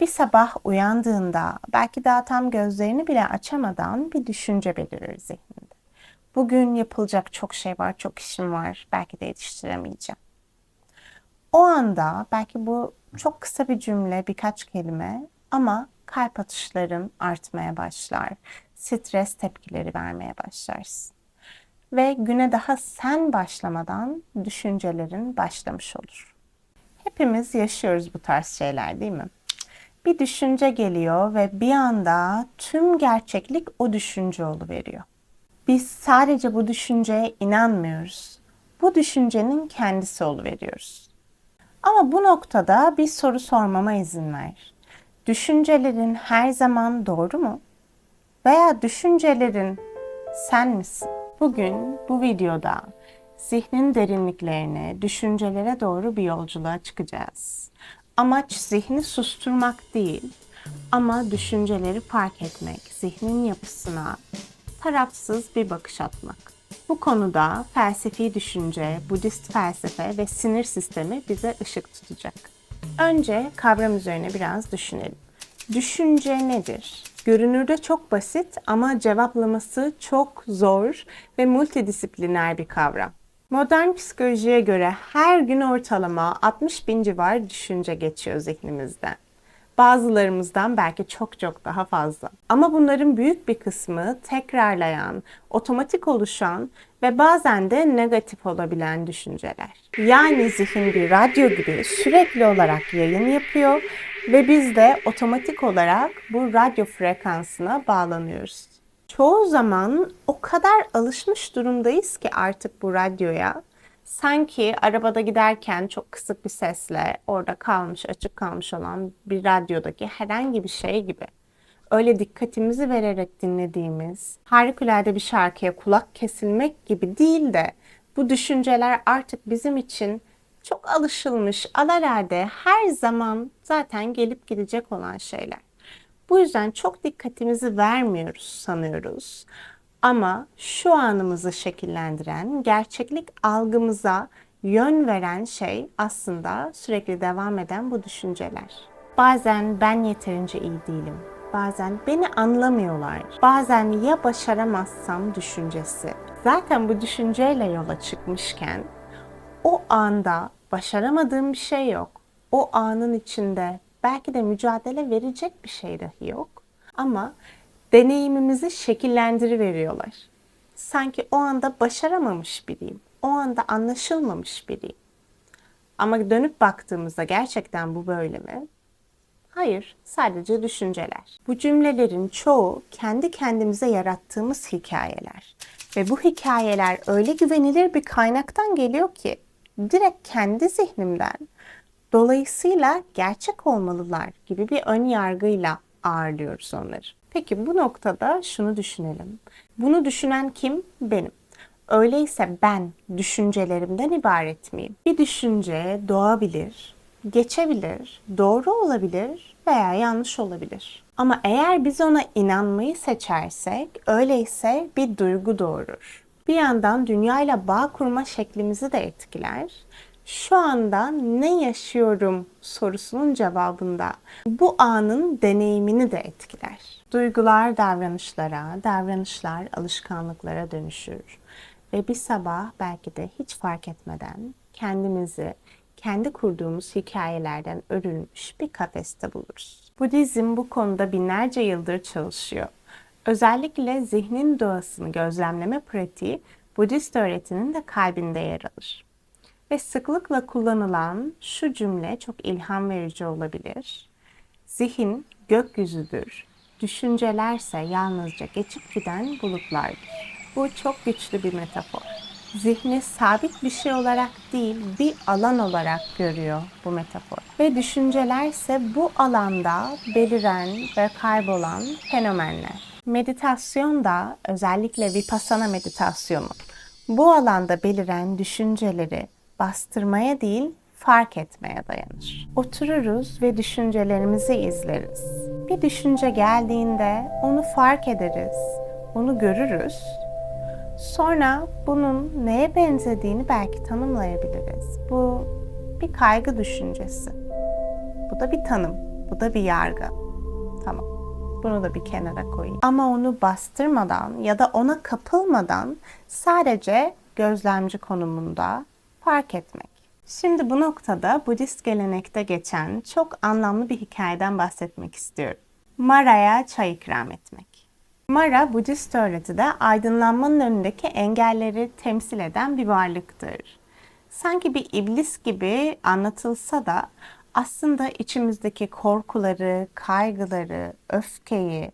Bir sabah uyandığında belki daha tam gözlerini bile açamadan bir düşünce belirir zihninde. Bugün yapılacak çok şey var, çok işim var. Belki de yetiştiremeyeceğim. O anda belki bu çok kısa bir cümle, birkaç kelime ama kalp atışların artmaya başlar. Stres tepkileri vermeye başlarsın. Ve güne daha sen başlamadan düşüncelerin başlamış olur. Hepimiz yaşıyoruz bu tarz şeyler değil mi? Bir düşünce geliyor ve bir anda tüm gerçeklik o düşünce veriyor. Biz sadece bu düşünceye inanmıyoruz. Bu düşüncenin kendisi veriyoruz. Ama bu noktada bir soru sormama izin ver. Düşüncelerin her zaman doğru mu? Veya düşüncelerin sen misin? Bugün bu videoda zihnin derinliklerine, düşüncelere doğru bir yolculuğa çıkacağız. Amaç zihni susturmak değil ama düşünceleri fark etmek, zihnin yapısına tarafsız bir bakış atmak. Bu konuda felsefi düşünce, Budist felsefe ve sinir sistemi bize ışık tutacak. Önce kavram üzerine biraz düşünelim. Düşünce nedir? Görünürde çok basit ama cevaplaması çok zor ve multidisipliner bir kavram. Modern psikolojiye göre her gün ortalama 60 bin civar düşünce geçiyor zihnimizden. Bazılarımızdan belki çok çok daha fazla. Ama bunların büyük bir kısmı tekrarlayan, otomatik oluşan ve bazen de negatif olabilen düşünceler. Yani zihin bir radyo gibi sürekli olarak yayın yapıyor ve biz de otomatik olarak bu radyo frekansına bağlanıyoruz. Çoğu zaman o kadar alışmış durumdayız ki artık bu radyoya. Sanki arabada giderken çok kısık bir sesle orada kalmış, açık kalmış olan bir radyodaki herhangi bir şey gibi. Öyle dikkatimizi vererek dinlediğimiz harikulade bir şarkıya kulak kesilmek gibi değil de bu düşünceler artık bizim için çok alışılmış, alelade her zaman zaten gelip gidecek olan şeyler. Bu yüzden çok dikkatimizi vermiyoruz sanıyoruz. Ama şu anımızı şekillendiren, gerçeklik algımıza yön veren şey aslında sürekli devam eden bu düşünceler. Bazen ben yeterince iyi değilim. Bazen beni anlamıyorlar. Bazen ya başaramazsam düşüncesi. Zaten bu düşünceyle yola çıkmışken o anda başaramadığım bir şey yok. O anın içinde belki de mücadele verecek bir şey dahi yok. Ama deneyimimizi şekillendiriveriyorlar. Sanki o anda başaramamış biriyim. O anda anlaşılmamış biriyim. Ama dönüp baktığımızda gerçekten bu böyle mi? Hayır, sadece düşünceler. Bu cümlelerin çoğu kendi kendimize yarattığımız hikayeler. Ve bu hikayeler öyle güvenilir bir kaynaktan geliyor ki direkt kendi zihnimden dolayısıyla gerçek olmalılar gibi bir ön yargıyla ağırlıyoruz onları. Peki bu noktada şunu düşünelim. Bunu düşünen kim? Benim. Öyleyse ben düşüncelerimden ibaret miyim? Bir düşünce doğabilir, geçebilir, doğru olabilir veya yanlış olabilir. Ama eğer biz ona inanmayı seçersek öyleyse bir duygu doğurur. Bir yandan dünyayla bağ kurma şeklimizi de etkiler şu anda ne yaşıyorum sorusunun cevabında bu anın deneyimini de etkiler. Duygular davranışlara, davranışlar alışkanlıklara dönüşür ve bir sabah belki de hiç fark etmeden kendimizi kendi kurduğumuz hikayelerden örülmüş bir kafeste buluruz. Budizm bu konuda binlerce yıldır çalışıyor. Özellikle zihnin doğasını gözlemleme pratiği Budist öğretinin de kalbinde yer alır. Ve sıklıkla kullanılan şu cümle çok ilham verici olabilir. Zihin gökyüzüdür, düşüncelerse yalnızca geçip giden bulutlardır. Bu çok güçlü bir metafor. Zihni sabit bir şey olarak değil, bir alan olarak görüyor bu metafor. Ve düşüncelerse bu alanda beliren ve kaybolan fenomenler. Meditasyon da özellikle vipassana meditasyonu bu alanda beliren düşünceleri bastırmaya değil fark etmeye dayanır. Otururuz ve düşüncelerimizi izleriz. Bir düşünce geldiğinde onu fark ederiz, onu görürüz. Sonra bunun neye benzediğini belki tanımlayabiliriz. Bu bir kaygı düşüncesi. Bu da bir tanım. Bu da bir yargı. Tamam. Bunu da bir kenara koyayım. Ama onu bastırmadan ya da ona kapılmadan sadece gözlemci konumunda fark etmek. Şimdi bu noktada Budist gelenekte geçen çok anlamlı bir hikayeden bahsetmek istiyorum. Mara'ya çay ikram etmek. Mara, Budist öğretide aydınlanmanın önündeki engelleri temsil eden bir varlıktır. Sanki bir iblis gibi anlatılsa da aslında içimizdeki korkuları, kaygıları, öfkeyi,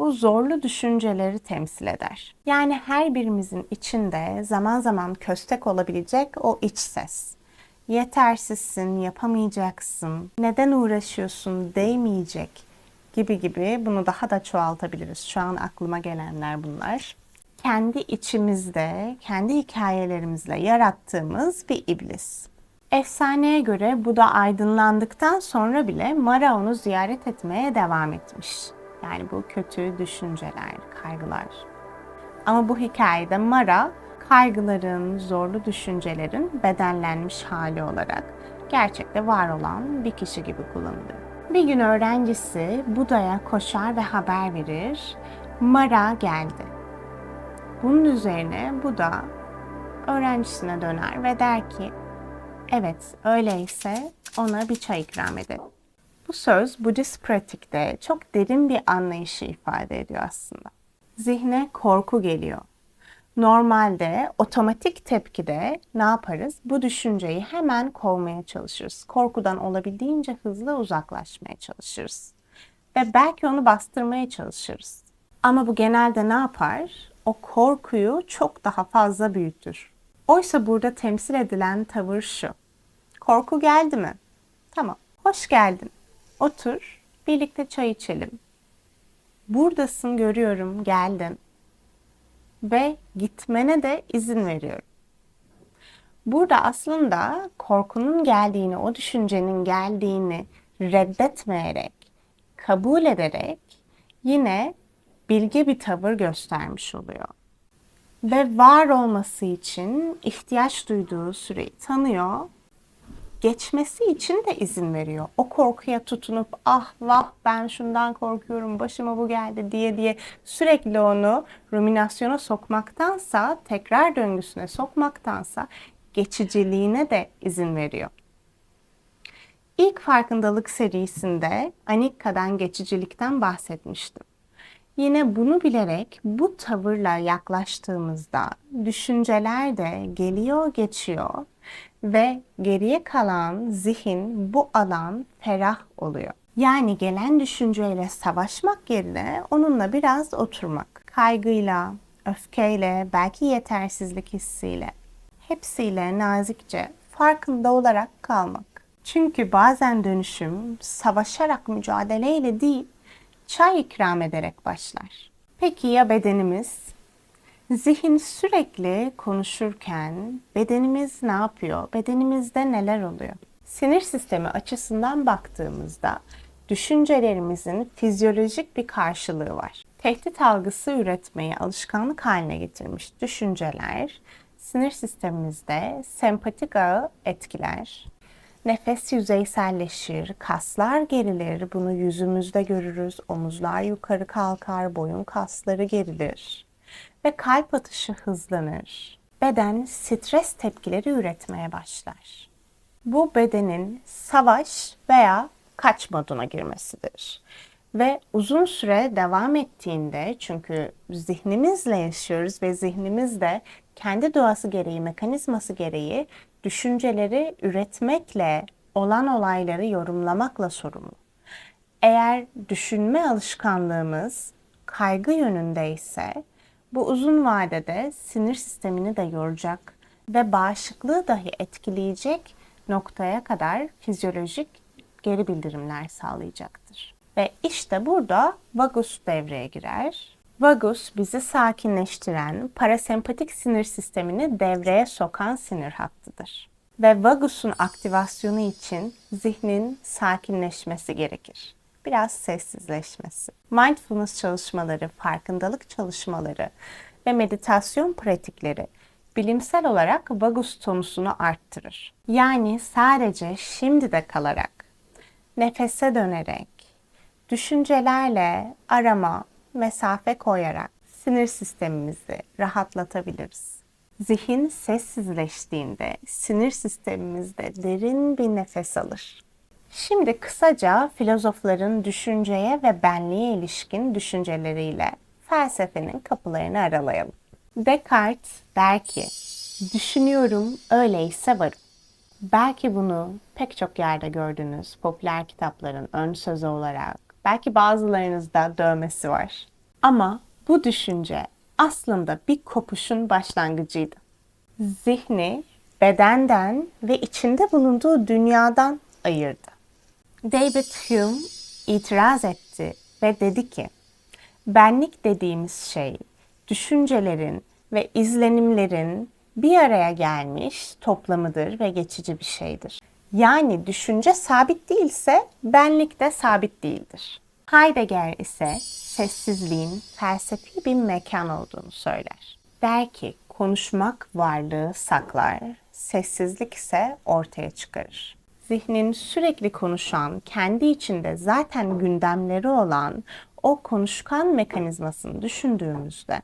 bu zorlu düşünceleri temsil eder. Yani her birimizin içinde zaman zaman köstek olabilecek o iç ses. Yetersizsin, yapamayacaksın, neden uğraşıyorsun, değmeyecek gibi gibi bunu daha da çoğaltabiliriz. Şu an aklıma gelenler bunlar. Kendi içimizde, kendi hikayelerimizle yarattığımız bir iblis. Efsaneye göre bu da aydınlandıktan sonra bile Mara onu ziyaret etmeye devam etmiş. Yani bu kötü düşünceler, kaygılar. Ama bu hikayede Mara kaygıların, zorlu düşüncelerin bedenlenmiş hali olarak gerçekte var olan bir kişi gibi kullanılıyor. Bir gün öğrencisi Buda'ya koşar ve haber verir. Mara geldi. Bunun üzerine Buda öğrencisine döner ve der ki Evet, öyleyse ona bir çay ikram edelim. Bu söz Budist pratikte çok derin bir anlayışı ifade ediyor aslında. Zihne korku geliyor. Normalde otomatik tepkide ne yaparız? Bu düşünceyi hemen kovmaya çalışırız. Korkudan olabildiğince hızlı uzaklaşmaya çalışırız. Ve belki onu bastırmaya çalışırız. Ama bu genelde ne yapar? O korkuyu çok daha fazla büyütür. Oysa burada temsil edilen tavır şu. Korku geldi mi? Tamam. Hoş geldin. Otur. Birlikte çay içelim. Buradasın görüyorum. Geldim. Ve gitmene de izin veriyorum. Burada aslında korkunun geldiğini, o düşüncenin geldiğini reddetmeyerek, kabul ederek yine bilge bir tavır göstermiş oluyor ve var olması için ihtiyaç duyduğu süreyi tanıyor. Geçmesi için de izin veriyor. O korkuya tutunup ah vah ben şundan korkuyorum başıma bu geldi diye diye sürekli onu ruminasyona sokmaktansa tekrar döngüsüne sokmaktansa geçiciliğine de izin veriyor. İlk farkındalık serisinde Anikka'dan geçicilikten bahsetmiştim. Yine bunu bilerek bu tavırla yaklaştığımızda düşünceler de geliyor geçiyor ve geriye kalan zihin bu alan ferah oluyor. Yani gelen düşünceyle savaşmak yerine onunla biraz oturmak. Kaygıyla, öfkeyle, belki yetersizlik hissiyle, hepsiyle nazikçe farkında olarak kalmak. Çünkü bazen dönüşüm savaşarak mücadeleyle değil, çay ikram ederek başlar. Peki ya bedenimiz? Zihin sürekli konuşurken bedenimiz ne yapıyor? Bedenimizde neler oluyor? Sinir sistemi açısından baktığımızda düşüncelerimizin fizyolojik bir karşılığı var. Tehdit algısı üretmeyi alışkanlık haline getirmiş düşünceler sinir sistemimizde sempatik ağı etkiler, Nefes yüzeyselleşir, kaslar gerilir. Bunu yüzümüzde görürüz. Omuzlar yukarı kalkar, boyun kasları gerilir ve kalp atışı hızlanır. Beden stres tepkileri üretmeye başlar. Bu bedenin savaş veya kaç moduna girmesidir. Ve uzun süre devam ettiğinde çünkü zihnimizle yaşıyoruz ve zihnimiz de kendi doğası gereği, mekanizması gereği düşünceleri üretmekle, olan olayları yorumlamakla sorumlu. Eğer düşünme alışkanlığımız kaygı yönündeyse bu uzun vadede sinir sistemini de yoracak ve bağışıklığı dahi etkileyecek noktaya kadar fizyolojik geri bildirimler sağlayacaktır. Ve işte burada vagus devreye girer. Vagus bizi sakinleştiren, parasempatik sinir sistemini devreye sokan sinir hattıdır. Ve vagusun aktivasyonu için zihnin sakinleşmesi gerekir. Biraz sessizleşmesi. Mindfulness çalışmaları, farkındalık çalışmaları ve meditasyon pratikleri bilimsel olarak vagus tonusunu arttırır. Yani sadece şimdi de kalarak, nefese dönerek, düşüncelerle arama, mesafe koyarak sinir sistemimizi rahatlatabiliriz. Zihin sessizleştiğinde sinir sistemimizde derin bir nefes alır. Şimdi kısaca filozofların düşünceye ve benliğe ilişkin düşünceleriyle felsefenin kapılarını aralayalım. Descartes der ki, düşünüyorum öyleyse varım. Belki bunu pek çok yerde gördünüz popüler kitapların ön sözü olarak. Belki bazılarınızda dövmesi var. Ama bu düşünce aslında bir kopuşun başlangıcıydı. Zihni bedenden ve içinde bulunduğu dünyadan ayırdı. David Hume itiraz etti ve dedi ki, benlik dediğimiz şey düşüncelerin ve izlenimlerin bir araya gelmiş toplamıdır ve geçici bir şeydir. Yani düşünce sabit değilse benlik de sabit değildir. Heidegger ise sessizliğin felsefi bir mekan olduğunu söyler. Der ki konuşmak varlığı saklar, sessizlik ise ortaya çıkarır. Zihnin sürekli konuşan, kendi içinde zaten gündemleri olan o konuşkan mekanizmasını düşündüğümüzde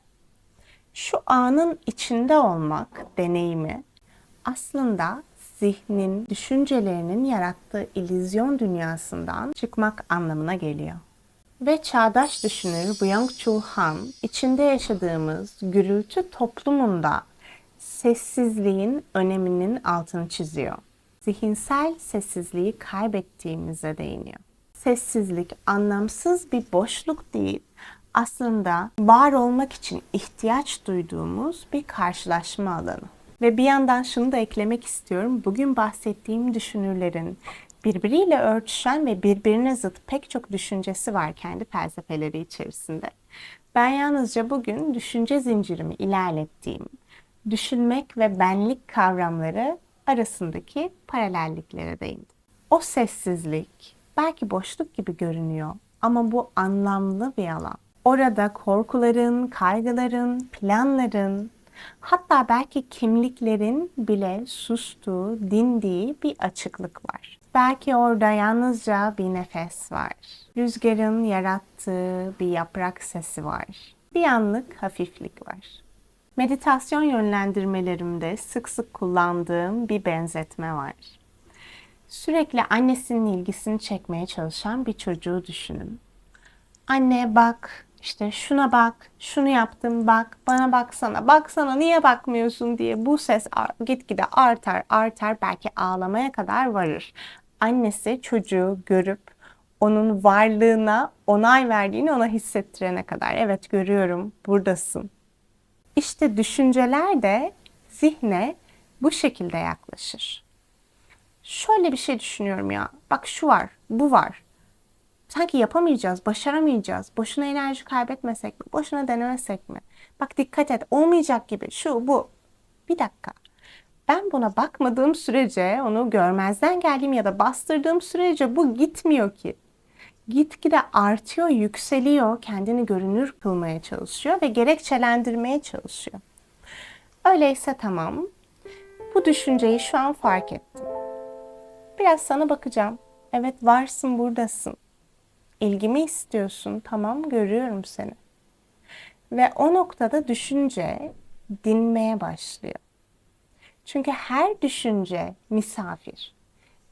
şu anın içinde olmak deneyimi aslında zihnin düşüncelerinin yarattığı illüzyon dünyasından çıkmak anlamına geliyor. Ve çağdaş düşünür Byung-Chul Han, içinde yaşadığımız gürültü toplumunda sessizliğin öneminin altını çiziyor. Zihinsel sessizliği kaybettiğimize değiniyor. Sessizlik anlamsız bir boşluk değil, aslında var olmak için ihtiyaç duyduğumuz bir karşılaşma alanı. Ve bir yandan şunu da eklemek istiyorum. Bugün bahsettiğim düşünürlerin birbiriyle örtüşen ve birbirine zıt pek çok düşüncesi var kendi felsefeleri içerisinde. Ben yalnızca bugün düşünce zincirimi ilerlettiğim, düşünmek ve benlik kavramları arasındaki paralelliklere değindim. O sessizlik belki boşluk gibi görünüyor ama bu anlamlı bir alan. Orada korkuların, kaygıların, planların, hatta belki kimliklerin bile sustuğu, dindiği bir açıklık var. Belki orada yalnızca bir nefes var. Rüzgarın yarattığı bir yaprak sesi var. Bir anlık hafiflik var. Meditasyon yönlendirmelerimde sık sık kullandığım bir benzetme var. Sürekli annesinin ilgisini çekmeye çalışan bir çocuğu düşünün. Anne bak, işte şuna bak, şunu yaptım bak, bana baksana, baksana niye bakmıyorsun diye bu ses gitgide artar, artar belki ağlamaya kadar varır. Annesi çocuğu görüp onun varlığına onay verdiğini ona hissettirene kadar. Evet görüyorum, buradasın. İşte düşünceler de zihne bu şekilde yaklaşır. Şöyle bir şey düşünüyorum ya. Bak şu var, bu var sanki yapamayacağız, başaramayacağız. Boşuna enerji kaybetmesek mi? Boşuna denemesek mi? Bak dikkat et olmayacak gibi şu bu. Bir dakika. Ben buna bakmadığım sürece, onu görmezden geldiğim ya da bastırdığım sürece bu gitmiyor ki. Gitgide artıyor, yükseliyor, kendini görünür kılmaya çalışıyor ve gerekçelendirmeye çalışıyor. Öyleyse tamam. Bu düşünceyi şu an fark ettim. Biraz sana bakacağım. Evet varsın buradasın. İlgimi istiyorsun. Tamam görüyorum seni. Ve o noktada düşünce dinmeye başlıyor. Çünkü her düşünce misafir.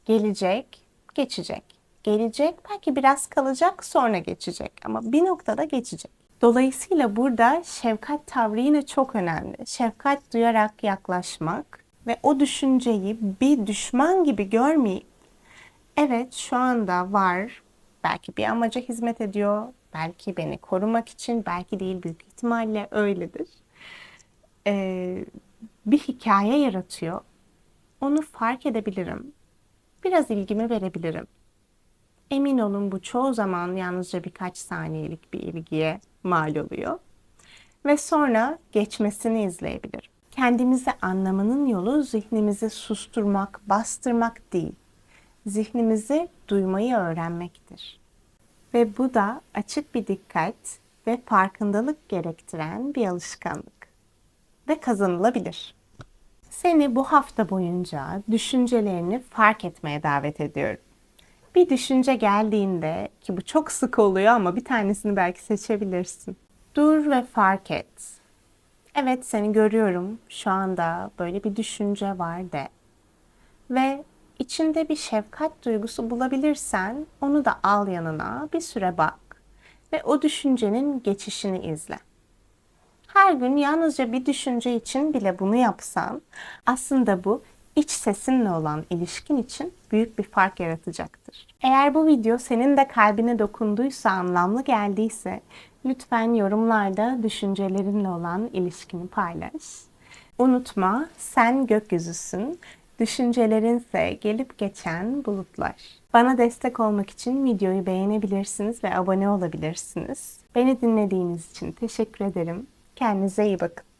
Gelecek, geçecek. Gelecek, belki biraz kalacak, sonra geçecek ama bir noktada geçecek. Dolayısıyla burada şefkat tavrı yine çok önemli. Şefkat duyarak yaklaşmak ve o düşünceyi bir düşman gibi görmeyip evet şu anda var, belki bir amaca hizmet ediyor, belki beni korumak için, belki değil büyük ihtimalle öyledir. Ee, bir hikaye yaratıyor. Onu fark edebilirim. Biraz ilgimi verebilirim. Emin olun bu çoğu zaman yalnızca birkaç saniyelik bir ilgiye mal oluyor. Ve sonra geçmesini izleyebilirim. Kendimizi anlamanın yolu zihnimizi susturmak, bastırmak değil zihnimizi duymayı öğrenmektir. Ve bu da açık bir dikkat ve farkındalık gerektiren bir alışkanlık ve kazanılabilir. Seni bu hafta boyunca düşüncelerini fark etmeye davet ediyorum. Bir düşünce geldiğinde ki bu çok sık oluyor ama bir tanesini belki seçebilirsin. Dur ve fark et. Evet seni görüyorum. Şu anda böyle bir düşünce var de. Ve içinde bir şefkat duygusu bulabilirsen onu da al yanına bir süre bak ve o düşüncenin geçişini izle. Her gün yalnızca bir düşünce için bile bunu yapsan aslında bu iç sesinle olan ilişkin için büyük bir fark yaratacaktır. Eğer bu video senin de kalbine dokunduysa, anlamlı geldiyse lütfen yorumlarda düşüncelerinle olan ilişkini paylaş. Unutma sen gökyüzüsün, düşüncelerinse gelip geçen bulutlar. Bana destek olmak için videoyu beğenebilirsiniz ve abone olabilirsiniz. Beni dinlediğiniz için teşekkür ederim. Kendinize iyi bakın.